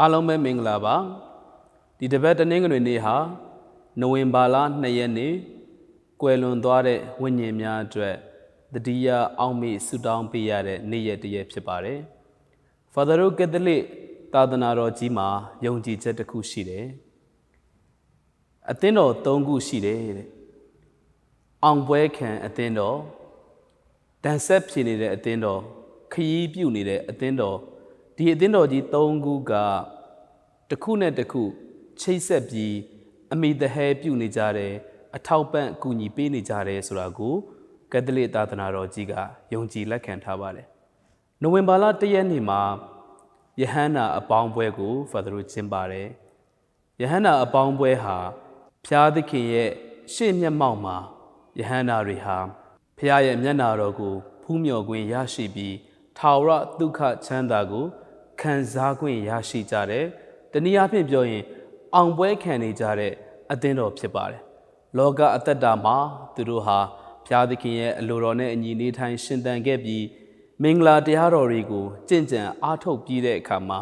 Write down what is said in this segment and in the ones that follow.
အားလုံးပဲမင်္ဂလာပါဒီတစ်ပတ်တနင်္ဂနွေနေ့ဟာနိုဝင်ဘာလ2ရက်နေ့ကွယ်လွန်သွားတဲ့ဝိညာဉ်များအတွက်တတိယအောင်မေဆုတောင်းပေးရတဲ့နေ့ရက်တစ်ရက်ဖြစ်ပါတယ် Father ကက်သလစ်သာသနာတော်ကြီးမှာယုံကြည်ချက်တစ်ခုရှိတယ်အသင်းတော်၃ခုရှိတယ်တဲ့အောင်ပွဲခံအသင်းတော်ဒန်ဆက်ဖြစ်နေတဲ့အသင်းတော်ခရီးပြုတ်နေတဲ့အသင်းတော်ဒီအသင်းတော်ကြီး၃ခုက တစ်ခုနဲ့တစ်ခုချိတ်ဆက်ပြီးအမိတဟဲပြုတ်နေကြတယ်အထောက်ပံ့အကူအညီပေးနေကြတယ်ဆိုတာကိုကက်သလစ်သာသနာတော်ကြီးကယုံကြည်လက်ခံထားပါတယ်နိုဝင်ဘာလ၁ရက်နေ့မှာယဟန္တာအပေါင်းပွဲကိုဖာသရိုကျင်းပါတယ်ယဟန္တာအပေါင်းပွဲဟာဖျားသခင်ရဲ့ရှေ့မျက်မှောက်မှာယဟန္တာတွေဟာဖျားရဲ့မျက်နာတော်ကိုဖူးမြော်ခွင့်ရရှိပြီးထာဝရဒုက္ခချမ်းသာကိုခံစားခွင့်ရရှိကြတယ်။ တနည်းအားဖြင့်ပြောရင် အောင်ပွဲခံနေကြတဲ့အသင်းတော်ဖြစ်ပါတယ်။လောကအသက်တာမှာသူတို့ဟာဖျားသခင်ရဲ့အလိုတော်နဲ့အညီနေထိုင်ရှင်သန်ခဲ့ပြီးမင်္ဂလာတရားတော်တွေကိုကြင့်ကြံအားထုတ်ပြီးတဲ့အခါမှာ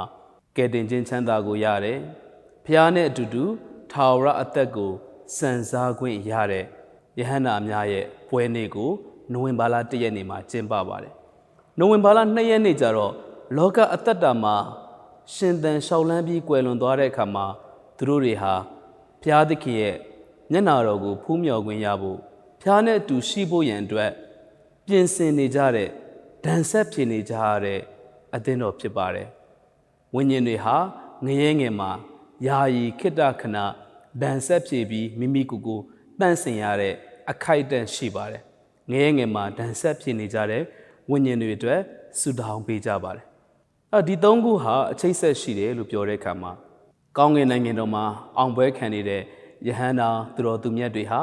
ကယ်တင်ခြင်းချမ်းသာကိုရတယ်။ဖျားနဲ့အတူတူထာဝရအသက်ကိုစံစားခွင့်ရတဲ့ယဟန္တာများရဲ့ပွဲနေ့ကိုနိုဝင်ဘာလ၁ရက်နေ့မှာကျင်းပပါတယ်။နိုဝင်ဘာလ၂ရက်နေ့ကျတော့လောကအသက်တာမှာ ရှင်သန်ရှောက်လန်းပြီးကွယ်လွန်သွားတဲ့အခါမှာသူတို့တွေဟာဖျားသခင်ရဲ့မျက်နာတော်ကိုဖူးမြော်ခွင့်ရဖို့ဖျားနဲ့အတူရှိဖို့ရန်အတွက်ပြင်ဆင်နေကြတဲ့ဒဏ်ဆက်ဖြစ်နေကြရတဲ့အသင်းတော်ဖြစ်ပါတယ်။ဝိညာဉ်တွေဟာငရဲငယ်မှာယာယီခိတ္တခဏဒဏ်ဆက်ဖြစ်ပြီးမိမိကိုယ်ကိုတန့်စင်ရတဲ့အခိုက်အတန့်ရှိပါတယ်။ငရဲငယ်မှာဒဏ်ဆက်ဖြစ်နေကြတဲ့ဝိညာဉ်တွေအတွက်ဆုတောင်းပေးကြပါတယ်။ အဲဒီသုံးခုဟာအချိတ်ဆက်ရှိတယ်လို့ပြောတဲ့အခါမှာကောင်းကင်နိုင်ငံတော်မှာအောင်ပွဲခံနေတဲ့ယဟန္တာသူတော်သူမြတ်တွေဟာ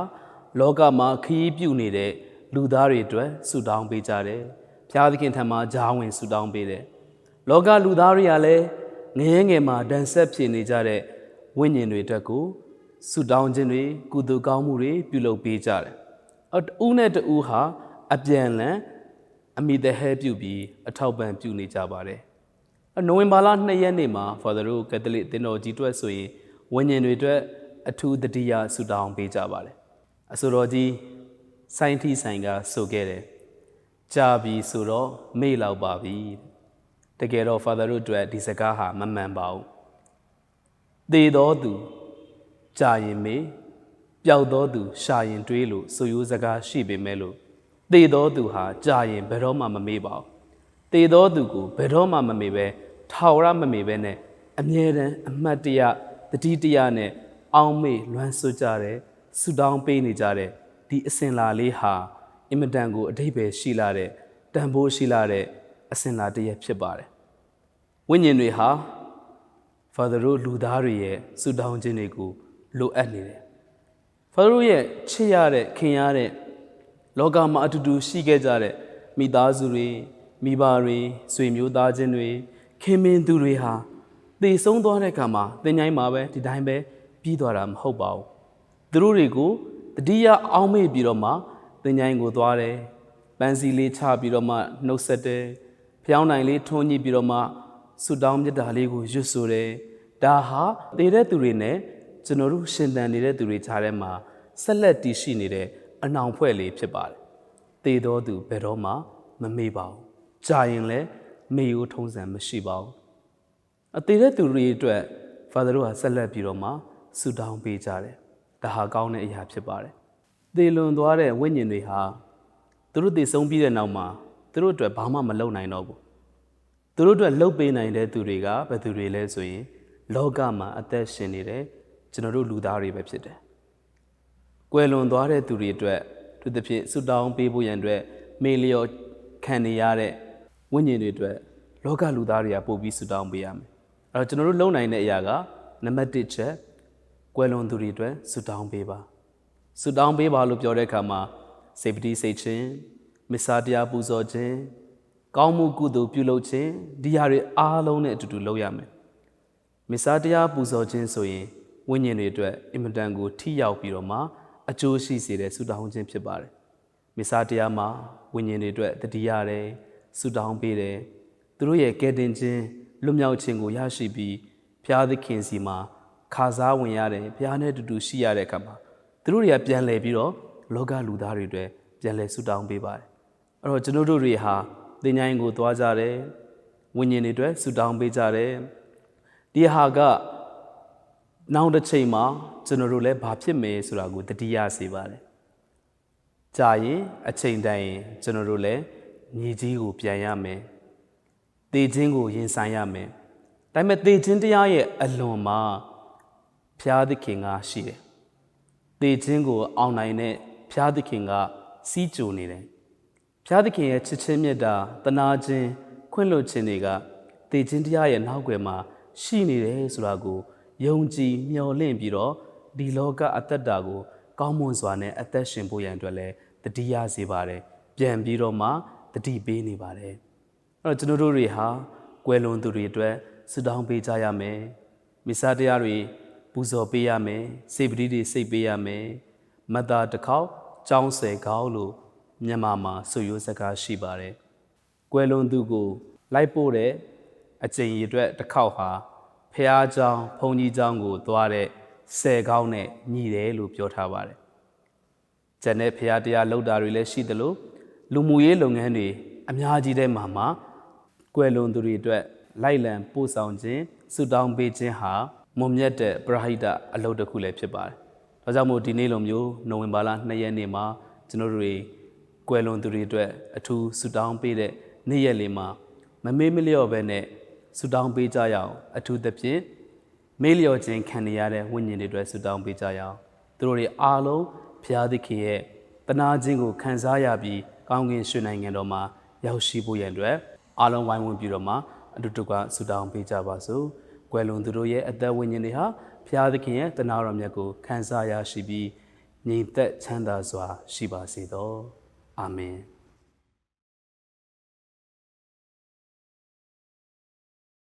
လောကမှာခရီးပြုနေတဲ့လူသားတွေအတွက်ဆုတောင်းပေးကြတယ်။ဘုရားသခင်ထံမှာဂျားဝင်ဆုတောင်းပေးတယ်။လောကလူသားတွေကလည်းငရဲငယ်မှာဒဏ်ဆက်ဖြစ်နေကြတဲ့ဝိညာဉ်တွေအတွက်ကိုဆုတောင်းခြင်းတွေကုသိုလ်ကောင်းမှုတွေပြုလုပ်ပေးကြတယ်။အတူးနဲ့တူးဟာအပြန်လန်အမိတဟဲပြုပြီးအထောက်ပံ့ပြုနေကြပါတယ်။ နိုဝင်ဘာလ2ရက်နေ့မှာ Father တို့ကက်သလစ်တင်တော်ကြီးအတွက်ဆိုရင်ဝိညာဉ်တွေအတွက်အထူးတတိယဆုတောင်းပေးကြပါတယ်။အဆိုတော်ကြီးစိုင်းထီဆိုင်ကဆိုခဲ့တယ်။ကြာပြီဆိုတော့မေ့လောက်ပါပြီ။တကယ်တော့ Father တို့အတွက်ဒီစကားဟာမမှန်ပါဘူး။သေတော်သူကြာရင်မေ့ပျောက်တော်သူရှာရင်တွေးလို့ဆိုရိုးစကားရှိပေမဲ့လို့သေတော်သူဟာကြာရင်ဘယ်တော့မှမမေ့ပါဘူး။ သေတော်သူကိုဘယ်တော့မှမမေ့ပဲထာဝရမမေ့ပဲနဲ့အမြဲတမ်းအမှတ်တရတတိတရနဲ့အောင်းမေ့လွမ်းဆွကြတဲ့ဆူတောင်းပေးနေကြတဲ့ဒီအစင်လာလေးဟာအင်မတန်ကိုအတိတ်ပဲရှိလာတဲ့တန်ဖိုးရှိလာတဲ့အစင်လာတစ်ရက်ဖြစ်ပါတယ်။ဝိညာဉ်တွေဟာ Father တို့လူသားတွေရဲ့ဆူတောင်းခြင်းတွေကိုလိုအပ်နေတယ်။ Father ရဲ့ချစ်ရတဲ့ခင်ရတဲ့လောကမှာအတူတူရှိခဲ့ကြတဲ့မိသားစုတွေ မိဘတွေဆွေမျိုးသားချင်းတွေခင်မင်းသူတွေဟာသေဆုံးသွားတဲ့အခါမှာသင်ချိုင်းမှာပဲဒီတိုင်းပဲပြီးသွားတာမဟုတ်ပါဘူးသူတို့တွေကိုတတိယအောင်းမေ့ပြီးတော့မှသင်ချိုင်းကိုသွားတယ်ပန်းစီလေးချပြီးတော့မှနှုတ်ဆက်တယ်ဖျောင်းနိုင်လေးထွန်းညှိပြီးတော့မှဆုတောင်းမြတ်တာလေးကိုရွတ်ဆိုတယ်ဒါဟာတည်တဲ့သူတွေနဲ့ကျွန်တော်တို့ရှင်သန်နေတဲ့သူတွေကြားထဲမှာဆက်လက်တည်ရှိနေတဲ့အနောင်ဖွဲ့လေးဖြစ်ပါတယ်။သေတော်သူဘယ်တော့မှမမေ့ပါဘူး။ ကြာရင်လည်းမေယိုးထုံးစံမရှိပါဘူး။အသေးတဲ့သူတွေအတွက် Father တို့ကဆက်လက်ပြီးတော့မှဆုတောင်းပေးကြတယ်။ဒါဟာကောင်းတဲ့အရာဖြစ်ပါတယ်။သေလွန်သွားတဲ့ဝိညာဉ်တွေဟာသူတို့သေဆုံးပြီးတဲ့နောက်မှာသူတို့အတွက်ဘာမှမလုပ်နိုင်တော့ဘူး။သူတို့အတွက်လှုပ်ပေးနိုင်တဲ့သူတွေကဘယ်သူတွေလဲဆိုရင်လောကမှာအသက်ရှင်နေတဲ့ကျွန်တော်တို့လူသားတွေပဲဖြစ်တယ်။ကွယ်လွန်သွားတဲ့သူတွေအတွက်သူတစ်ဖြစ်ဆုတောင်းပေးဖို့ရန်အတွက်မေလျော်ခံနေရတဲ့ ဝိညာဉ်တွေအတွက်လောကလူသားတွေကပို့ပြီးဆုတောင်းပေးရမယ်။အဲ့တော့ကျွန်တော်တို့လုံနိုင်တဲ့အရာကနံပါတ်1ချက်ကွယ်လွန်သူတွေအတွက်ဆုတောင်းပေးပါ။ဆုတောင်းပေးပါလို့ပြောတဲ့အခါမှာစေပတိစိတ်ချင်းမစ္ဆာတရားပူဇော်ခြင်းကောင်းမှုကုသိုလ်ပြုလုပ်ခြင်းဒီဟာတွေအားလုံးနဲ့အတူတူလုပ်ရမယ်။မစ္ဆာတရားပူဇော်ခြင်းဆိုရင်ဝိညာဉ်တွေအတွက်အင်မတန်ကိုထိရောက်ပြီးတော့မှအကျိုးရှိစေတဲ့ဆုတောင်းခြင်းဖြစ်ပါတယ်။မစ္ဆာတရားမှာဝိညာဉ်တွေအတွက်တတိရတယ် ဆုတောင်းပေးတယ်သူတို့ရဲ့ကယ်တင်ခြင်းလွတ်မြောက်ခြင်းကိုရရှိပြီးဘုရားသခင်စီမှာခါစားဝင်ရတယ်ဘုရားနဲ့အတူတူရှိရတဲ့အခါမှာသူတို့တွေကပြန်လဲပြီးတော့လောကလူသားတွေအတွက်ပြန်လဲဆုတောင်းပေးပါတယ်အဲ့တော့ကျွန်တော်တို့တွေဟာသင်္ချိုင်းကိုသွားကြတယ်ဝိညာဉ်တွေအတွက်ဆုတောင်းပေးကြတယ်ဒီဟာကနောက်တစ်ချိန်မှာကျွန်တော်တို့လည်းဘာဖြစ်မယ်ဆိုတာကိုတတိယစေပါတယ်ကြာရင်အချိန်တိုင်းရင်ကျွန်တော်တို့လည်း ညီကြီးကိုပြန်ရမယ်။တေခြင်းကိုရင်ဆိုင်ရမယ်။ဒါပေမဲ့တေခြင်းတရားရဲ့အလွန်မှာဖျားသခင်ကရှိတယ်။တေခြင်းကိုအောင်နိုင်တဲ့ဖျားသခင်ကစီးကြိုနေတယ်။ဖျားသခင်ရဲ့ချစ်ချင်းမြတ်တာတနာခြင်းခွင့်လွှတ်ခြင်းတွေကတေခြင်းတရားရဲ့နောက်ွယ်မှာရှိနေတယ်ဆိုတာကိုယုံကြည်မျှော်လင့်ပြီးတော့ဒီလောကအသက်တာကိုကောင်းမွန်စွာနဲ့အသက်ရှင်ဖို့ရန်အတွက်လည်းတတိယစေပါတယ်ပြန်ပြီးတော့မှ တတိပေးနေပါတယ်အဲ့တော့ကျွန်တော်တို့တွေဟာကွယ်လွန်သူတွေအတွက်ဆုတောင်းပေးကြရမယ်မိစ္ဆာတရားတွေပူဇော်ပေးရမယ်စေပတိတွေစိတ်ပေးရမယ်မတ်တာတစ်ခေါက်ကြောင်းဆယ်ခေါက်လို့မြန်မာမှာဆိုရိုးစကားရှိပါတယ်ကွယ်လွန်သူကိုလိုက်ပို့တဲ့အကျင့်ရည်အတွက်တစ်ခေါက်ဟာဖះเจ้าဘုံကြီးเจ้าကိုသွားတဲ့ဆယ်ခေါက်နဲ့ညီတယ်လို့ပြောထားပါတယ်ကျန်တဲ့ဖះတရားလောက်တာတွေလည်းရှိသလို လူမှုရေးလုပ်ငန်းတွေအများကြီးတဲ့မှာမှာကွယ်လွန်သူတွေအတွက်လိုက်လံပို့ဆောင်ခြင်းဆုတောင်းပေးခြင်းဟာမွန်မြတ်တဲ့ပရဟိတအလုပ်တစ်ခုလည်းဖြစ်ပါတယ်။ဒါကြောင့်မို့ဒီနေ့လိုမျိုးနိုဝင်ဘာလ2ရက်နေ့မှာကျွန်တော်တို့တွေကွယ်လွန်သူတွေအတွက်အထူးဆုတောင်းပေးတဲ့နေ့ရက်လေးမှာမမေးမလျော့ပဲနဲ့ဆုတောင်းပေးကြရအောင်အထူးသဖြင့်မေးလျော့ခြင်းခံနေရတဲ့ဝိညာဉ်တွေအတွက်ဆုတောင်းပေးကြရအောင်သူတို့တွေအားလုံးဘုရားသခင်ရဲ့တနာခြင်းကိုခံစားရပြီး ကောင်းကင်ရွှေနိုင်ငံတော်မှာရောက်ရှိဖို့ရန်အတွက်အားလုံးဝိုင်းဝန်းပြီးတော့မှအတူတူကဆုတောင်းပေးကြပါစို့။ကွယ်လွန်သူတို့ရဲ့အသက်ဝိညာဉ်တွေဟာဘုရားသခင်ရဲ့တနာတော်မြတ်ကိုခံစားရရှိပြီးညီသက်ချမ်းသာစွာရှိပါစေသော။အာမင်။